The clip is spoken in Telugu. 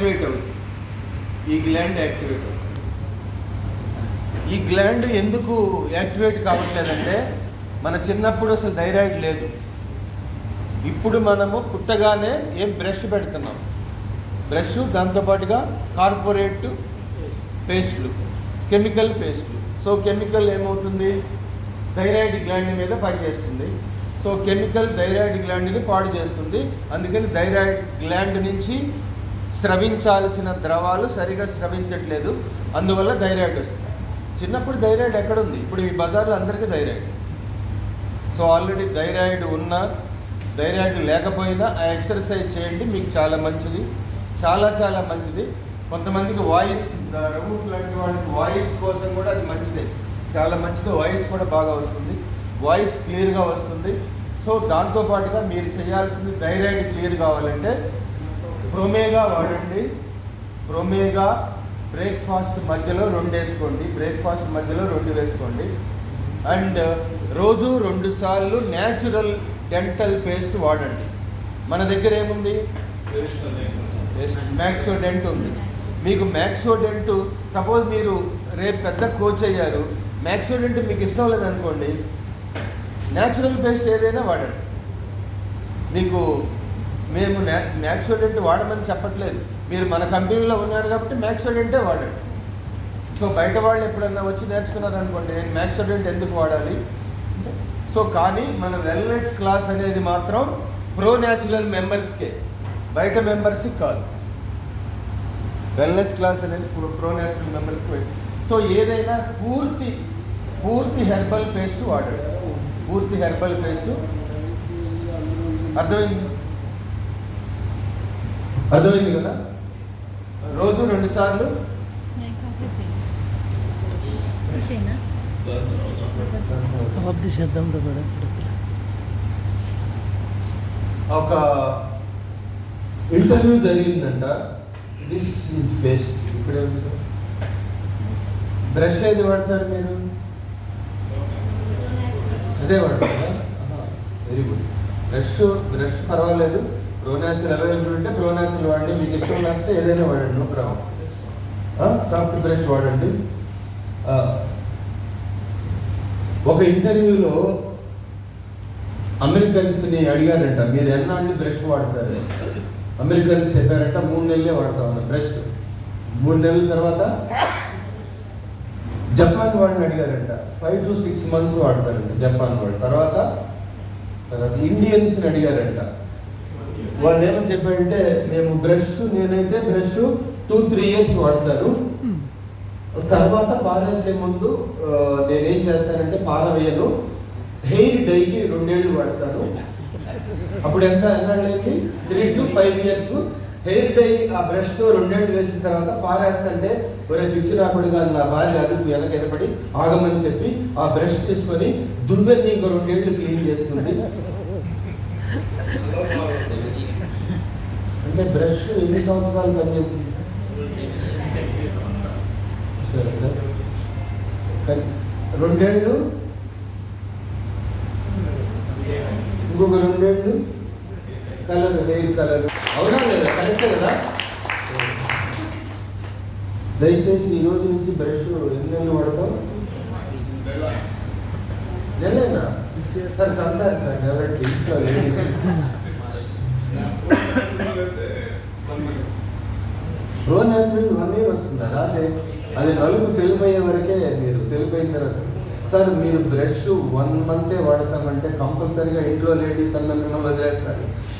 యాక్టివేట్ అవుతుంది ఈ గ్లాండ్ యాక్టివేట్ అవుతుంది ఈ గ్లాండ్ ఎందుకు యాక్టివేట్ కావట్లేదంటే మన చిన్నప్పుడు అసలు థైరాయిడ్ లేదు. ఇప్పుడు మనము పుట్టగానే ఏం బ్రష్ పెడుతున్నాం? బ్రష్ దాంతోపాటుగా కార్పొరేట్ పేస్ట్లు కెమికల్ పేస్ట్లు సో కెమికల్ ఏమవుతుంది? థైరాయిడ్ గ్లాండ్ మీద పనిచేస్తుంది. సో కెమికల్ థైరాయిడ్ గ్లాండ్ని పాడు చేస్తుంది. అందుకని థైరాయిడ్ గ్లాండ్ నుంచి స్రవించాల్సిన ద్రవాలు సరిగా స్రవించట్లేదు. అందువల్ల థైరాయిడ్ వస్తుంది. చిన్నప్పుడు థైరాయిడ్ ఎక్కడుంది? ఇప్పుడు ఈ బజార్లో అందరికీ థైరాయిడ్. సో ఆల్రెడీ థైరాయిడ్ ఉన్న థైరాయిడ్ లేకపోయినా ఆ ఎక్సర్సైజ్ చేయండి మీకు చాలా మంచిది. చాలా చాలా మంచిది. కొంతమందికి వాయిస్ రూఫ్ లాంటి వాళ్ళకి వాయిస్ కోసం కూడా అది మంచిదే. చాలా మంచిది. వాయిస్ కూడా బాగా వస్తుంది. వాయిస్ క్లియర్గా వస్తుంది. సో దాంతోపాటుగా మీరు చేయాల్సింది థైరాయిడ్ క్లియర్ కావాలంటే ప్రొమేగా వాడండి. ప్రొమేగా బ్రేక్ఫాస్ట్ మధ్యలో రెండు వేసుకోండి. బ్రేక్ఫాస్ట్ మధ్యలో రెండు వేసుకోండి. అండ్ రోజు రెండు సార్లు న్యాచురల్ డెంటల్ పేస్ట్ వాడండి. మన దగ్గర ఏముంది? మ్యాక్సోడెంట్ ఉంది. మీకు మ్యాక్సోడెంట్ సపోజ్ మీరు రేపు పెద్ద కోచ్ అయ్యారు. మ్యాక్సోడెంట్ మీకు ఇష్టం లేదనుకోండి న్యాచురల్ పేస్ట్ ఏదైనా వాడండి. మీకు మేము మ్యాక్సోడెంట్ వాడమని చెప్పట్లేదు. మీరు మన కంపెనీలో ఉన్నారు కాబట్టి మ్యాక్సోడెంటే వాడండి సో బయట వాళ్ళు ఎప్పుడన్నా వచ్చి నేర్చుకున్నారు అనుకోండి నేను మ్యాక్సోడెంట్ ఎందుకు వాడాలి? సో కానీ మన వెల్నెస్ క్లాస్ అనేది మాత్రం ప్రో న్యాచురల్ మెంబర్స్కే బయట మెంబర్స్కి కాదు. వెల్నెస్ క్లాస్ అనేది ప్రో న్యాచురల్ మెంబర్స్కి సో ఏదైనా పూర్తి పూర్తి హెర్బల్ పేస్ట్ వాడండి పూర్తి హెర్బల్ పేస్ట్ అర్థమైంది? అర్థమైంది కదా? రోజు రెండు సార్లు? ఒక ఇంటర్వ్యూ జరిగిందంట. దిస్ ఇస్ బెస్ట్ ఇక్కడే ఉంది? బ్రష్ ఏది వాడతారు మీరు? అదే వాడతారా? వెరీ గుడ్ బ్రష్ బ్రష్ పర్వాలేదు. ప్రో అవైలబుల్ ఉంటే ప్రో వాడండి మీకు ఇష్టం లేకపోతే ఏదైనా వాడండి నో ప్రాబ్లం సాఫ్ట్ బ్రష్ వాడండి. ఒక ఇంటర్వ్యూలో అమెరికన్స్ని అడిగారంట మీరు ఎన్నాళ్ళు బ్రష్ వాడతారు? అమెరికన్స్ చెప్పారంట మూడు నెలలే వాడతామని బ్రష్. మూడు నెలల తర్వాత జపాన్ వాళ్ళని అడిగారంట ఫైవ్ టు సిక్స్ మంత్స్ వాడతారంట జపాన్ వాళ్ళు తర్వాత తర్వాత ఇండియన్స్ని అడిగారంట వాళ్ళు ఏమని చెప్పారంటే మేము బ్రష్ నేనైతే బ్రష్ టూ త్రీ ఇయర్స్ వాడతాను. తర్వాత పారేసే ముందు నేనేం చేస్తానంటే పారవేయను హెయిర్ డైకి రెండేళ్ళు వాడతాను. అప్పుడు ఎంత? ఎన్నాళ్ళకి? Three to five years hair dye ఆ బ్రష్తో రెండేళ్ళు వేసిన తర్వాత పారేస్తుంటే ఒరే పిచ్చి రాకుడుగా నా భార్య అదుపు వెనక ఎనపడి ఆగమని చెప్పి ఆ బ్రష్ తీసుకొని దుర్వెన్ని ఇంకో రెండేళ్ళు క్లీన్ చేస్తుంది. అంటే బ్రష్ ఎన్ని సంవత్సరాలు పనిచేసింది సరే సార్. రెండేళ్ళు? ఇంకొక రెండేళ్ళు? Colour hair colour. అవునా లేదా? కరెక్ట్ కదా? దయచేసి ఈ రోజు నుంచి బ్రష్ ఎన్ని నెలలు వాడతాం నెలేనా సార్ తంతారు సార్ ఎవరికి ఇంట్లో ప్రో న్యాచురల్ వన్ ఇయర్ వస్తుందా అది నలుగు తెలిపోయే వరకే మీరు తెలిపోయిన తర్వాత. సార్ మీరు బ్రష్ వన్ మంతే వాడతామంటే కంపల్సరీగా ఇంట్లో లేడీస్ అన్న మిమ్మల్ని వదిలేస్తారు.